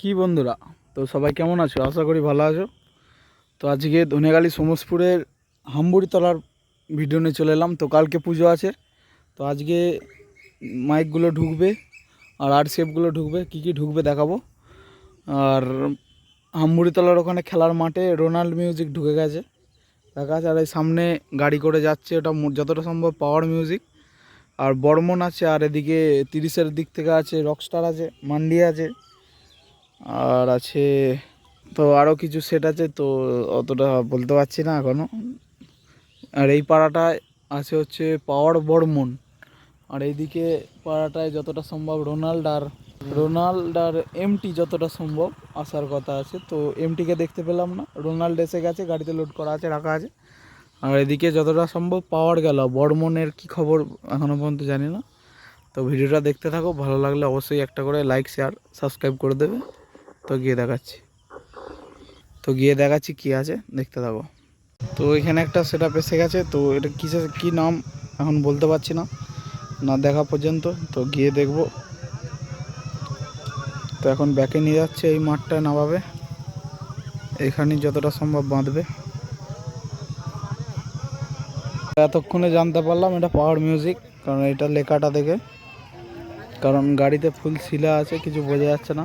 কি বন্ধুরা? তো সবাই কেমন আছো? আশা করি ভালো আছো। তো আজকে ধনেগালি সমসপুরের হাম্বুড়িতলার ভিডিও নিয়ে চলে এলাম। তো কালকে পুজো আছে। তো আজকে মাইকগুলো ঢুকবে আর আর শেপগুলো ঢুকবে। কি কি ঢুকবে দেখাবো। আর হাম্বুড়িতলার ওখানে খেলার মাঠে রোনাল্ড মিউজিক ঢুকে গেছে। দেখা যাচ্ছে আর এই সামনে গাড়ি করে যাচ্ছে। ওটা যতটা সম্ভব পাওয়ার মিউজিক আর বর্মন আছে আর এদিকে তিরিশের দিক থেকে আছে রকস্টার আছে, মান্ডি আছে। আর আছে, তো আরও কিছু সেট আছে, তো অতটা বলতে পারছি না এখনও আর এই পাড়াটায় আছে হচ্ছে পাওয়ার বর্মন। আর এইদিকে পাড়াটায় যতটা সম্ভব রোনাল্ড আর রোনাল্ড আর এমটি যতটা সম্ভব আসার কথা আছে। তো এমটিকে দেখতে পেলাম না। রোনাল্ড এসে গেছে, গাড়িতে লোড করা আছে, রাখা আছে। আর এদিকে যতটা সম্ভব পাওয়ার গেল। বর্মনের কি খবর এখনও পর্যন্ত জানি না। তো ভিডিওটা দেখতে থাকো, ভালো লাগলে অবশ্যই একটা করে লাইক শেয়ার সাবস্ক্রাইব করে দেবে। তো গিয়ে দেখাচ্ছি। তো গিয়ে দেখাচ্ছি কি আছে, দেখতে থাকো। তো এখানে একটা সেট আপ এসে গেছে, তো এটা কিসের, কী নাম এখন বলতে পারছি না। না দেখা পর্যন্ত, তো গিয়ে দেখব। তো এখন ব্যাকে নিয়ে যাচ্ছে এই মাঠটায় নামাবে। এখানে যতটা সম্ভব বাঁধবে। এতক্ষণে জানতে পারলাম এটা পাওয়ার মিউজিক কারণ এটা লেখাটা দেখে। কারণ গাড়িতে ফুল শিলা আছে, কিছু বোঝা যাচ্ছে না।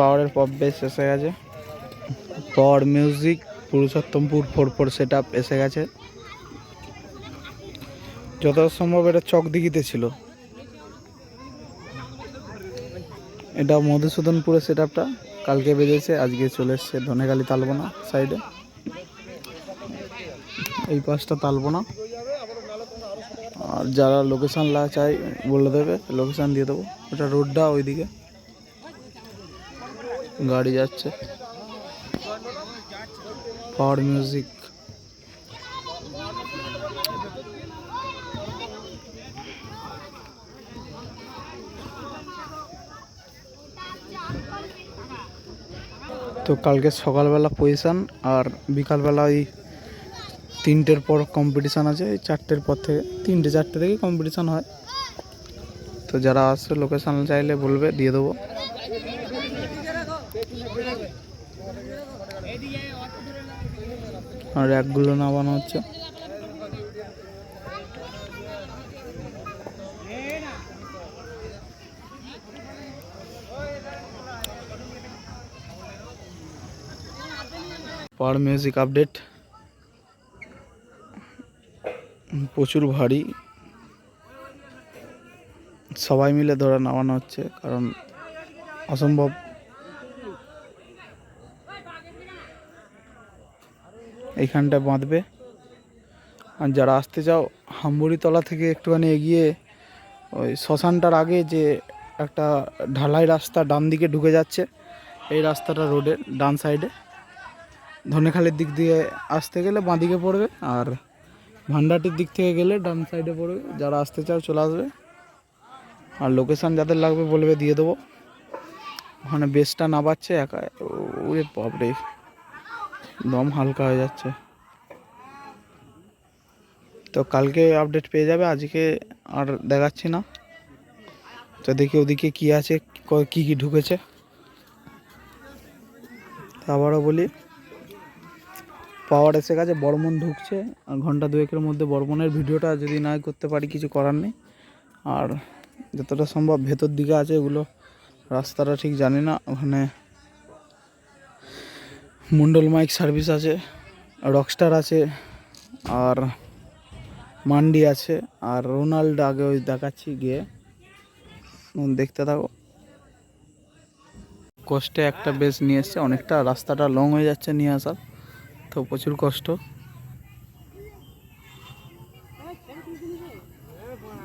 পাওয়ারের পপ বেস এসে গেছে। Power music Purushottampur four four set up এসে গেছে। যত সম্ভব এটা চক দিঘিতে ছিল। এটা মধুসূদনপুরের সেট আপটা কালকে বেজেছে, আজকে চলে এসছে ধনেখালি তালবোনা সাইডে এই পাশটা তালবোনা। আর যারা লোকেশান লা চাই বলে দেবে লোকেশান দিয়ে দেবো। ওটা রোডটা ওইদিকে। গাড়ি যাচ্ছে। পাওয়ার মিউজিক তো কালকে সকালবেলা পজিশান আর বিকালবেলা ওই তিনটের পর কম্পিটিশান আছে। এই চারটের পর থেকে, তিনটে চারটে থেকে কম্পিটিশান হয়। তো যারা আসছে লোকেশান চাইলে বলবে, দিয়ে দেবো আর র্যাকগুলো নামানো হচ্ছে। Power music update. প্রচুর ভারী। সবাই মিলে ধরে নামানো হচ্ছে, কারণ অসম্ভব এইখানটা বাঁধবে। আর যারা আসতে চাও হাম্বুড়িতলা থেকে একটুখানি এগিয়ে ওই শ্মশানটার আগে যে একটা ঢালাই রাস্তা ডান দিকে ঢুকে যাচ্ছে, এই রাস্তাটা রোডের ডান সাইডে। ধনেখালির দিক দিয়ে আসতে গেলে বাঁ দিকে পড়বে আর ভান্ডাটির দিক থেকে গেলে ডান সাইডে পড়বে। যারা আসতে চাও চলে আসবে। আর লোকেশান যাদের লাগবে বলবে, দিয়ে দেবো। ওখানে বেসটা না নামাচ্ছে একা ওরে বাপরে। দম হালকা হয়ে যাচ্ছে। তো কালকে আপডেট পেয়ে যাবে, আজকে আর দেখাচ্ছি না। তো দেখি ওদিকে কি আছে, ক- কি ঢুকেছে। আবারও বলি পাওয়ার এসে গেছে বর্মন ঢুকছে। আর ঘণ্টা দুয়েকের মধ্যে বর্মনের ভিডিওটা যদি না করতে পারি, কিছু করার নেই। আর যতটা সম্ভব ভেতর দিকে আছে এগুলো, রাস্তাটা ঠিক জানি না, ওখানে মন্ডল মাইক সার্ভিস আছে রকস্টার আছে, আর মান্ডি আছে, আর রোনাল্ড আগে ওই দেখাচ্ছি গিয়ে। দেখতে থাকো। কষ্টে একটা বেশ নিয়ে এসছে, অনেকটা রাস্তাটা লং হয়ে যাচ্ছে নিয়ে আসার, তো প্রচুর কষ্ট।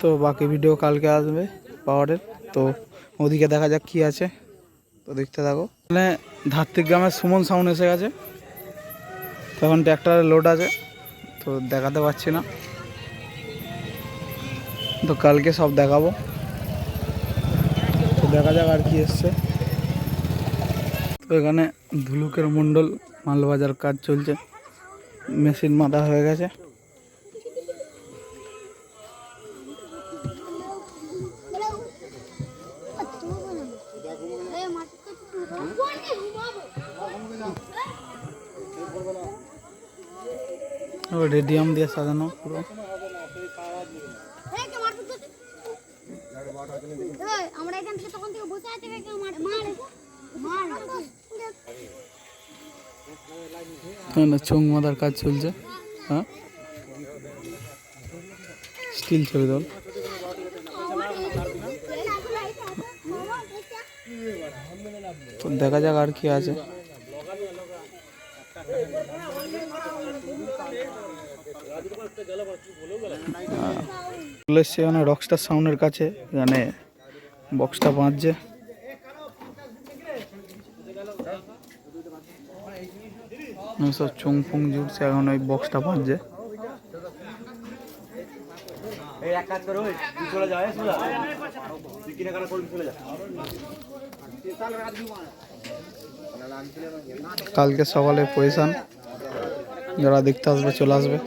তো বাকি ভিডিও কালকে আসবে পাওয়ারের তো ওদিকে দেখা যাক কি আছে, তো দেখতে থাকো। এখানে ধাত্রিক গ্রামের সুমন সাউন্ড এসে গেছে। তখন ট্র্যাক্টরের লোড আছে, তো দেখাতে পারছি না। তো কালকে সব দেখাবো। তো দেখা যাক আর কি এসছে। তো এখানে ধুলুকের মণ্ডল মালবাজার কাজ চলছে। মেশিন মাথা হয়ে গেছে। রেডিয়াম দিয়ে সাজানো পুরো। আমরা এখান থেকে তখন থেকে বসে আছি কেউ মার মার মার না চোং মাদার কাজ চলছে। হ্যাঁ? স্টিল ছবি দল তো দেখা যাক আর কি আছে। চলে এখানে রকস্টার সাউন্ডের কাছে, এখানে বক্সটা বাঁধছে। সব চুং ফুং জুটছে এখন ওই বক্সটা বাঁধছে। এক কাজ করো চলে যা, এই সোজা। কিনে কানা চলে কালকে সকালে পয়সান যারা দেখতে আসবে, চলে আসবে।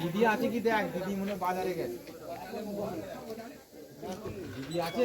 দিদি আছে কি দেখ? দিদি মনে বাজারে গেছে। দিদি আছে?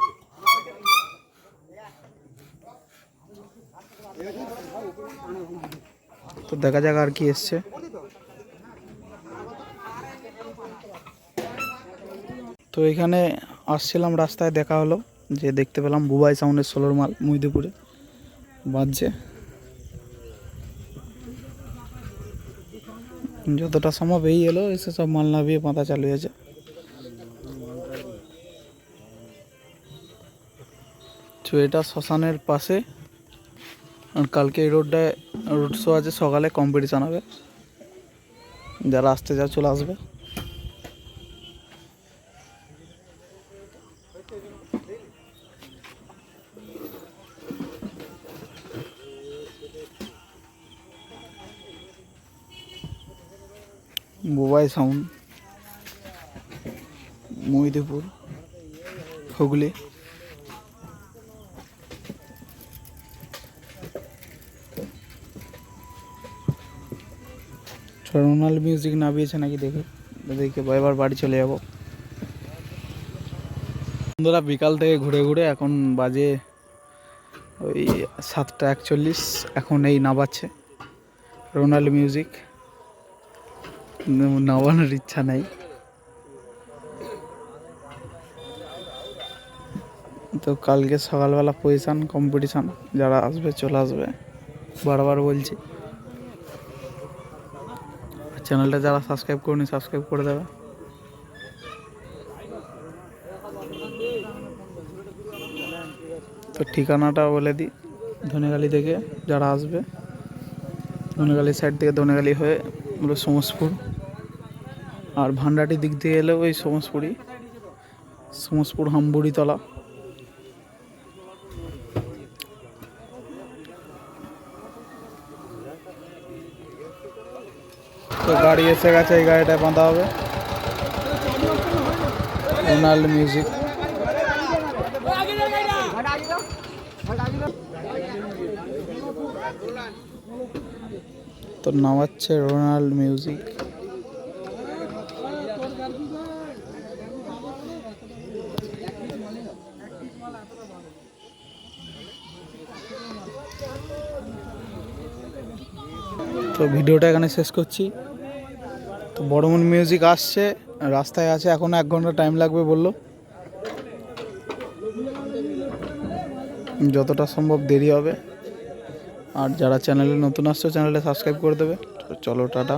তো দেখা যাক আর কি এসছে। তো এখানে আসছিলাম, রাস্তায় দেখা হলো যে দেখতে পেলাম বুবাই সাউন্ডের সোলোর মাল মুইদিপুরে বাজছে। যতটা সম্ভব এই এলো, এসে সব মাল নামিয়ে পাতা চালু হয়েছে। তো এটা শ্মশানের পাশে আর কালকে এই রোডটায় রোড শো আছে, সকালে কম্পিটিশান হবে যারা আসতে যা চলে আসবে। Bubai sound Mahidipur, Hooghly. Ronald music নামিয়েছে নাকি দেখে? দেখে এবার বাড়ি চলে যাব। বন্ধুরা, বিকাল থেকে ঘুরে ঘুরে এখন বাজে ওই সাতটা একচল্লিশ। এখন এই নাবাচ্ছে রোনাল মিউজিক। নামানোর ইচ্ছা নেই। তো কালকে সকালবেলা পজিশান কম্পিটিশান যারা আসবে, চলে আসবে। বারবার বলছি। চ্যানেলটা যারা সাবস্ক্রাইব করনি, সাবস্ক্রাইব করে দেবে। তো ঠিকানাটা বলে দিই, ধনেগালি থেকে যারা আসবে, ধনেগালি সাইড থেকে ধনেগালি হয়ে হলো সমসপুর আর ভান্ডাটির দিক দিয়ে এলে ওই সমসপুরই সমসপুর হামবুড়িতলা তো গাড়ি এসে গেছে, এই গাড়িটায় বাঁধা হবে। Ronald music. তো নামাচ্ছে রোনাল্ড মিউজিক। তো ভিডিওটা এখানে শেষ করছি। তো বড়মন মিউজিক আসছে, রাস্তায় আছে, এখন এক ঘণ্টা টাইম লাগবে বলল। যতটা সম্ভব দেরি হবে। আর যারা চ্যানেলে নতুন আসছে চ্যানেলটা সাবস্ক্রাইব করে দেবে। চলো, টাটা।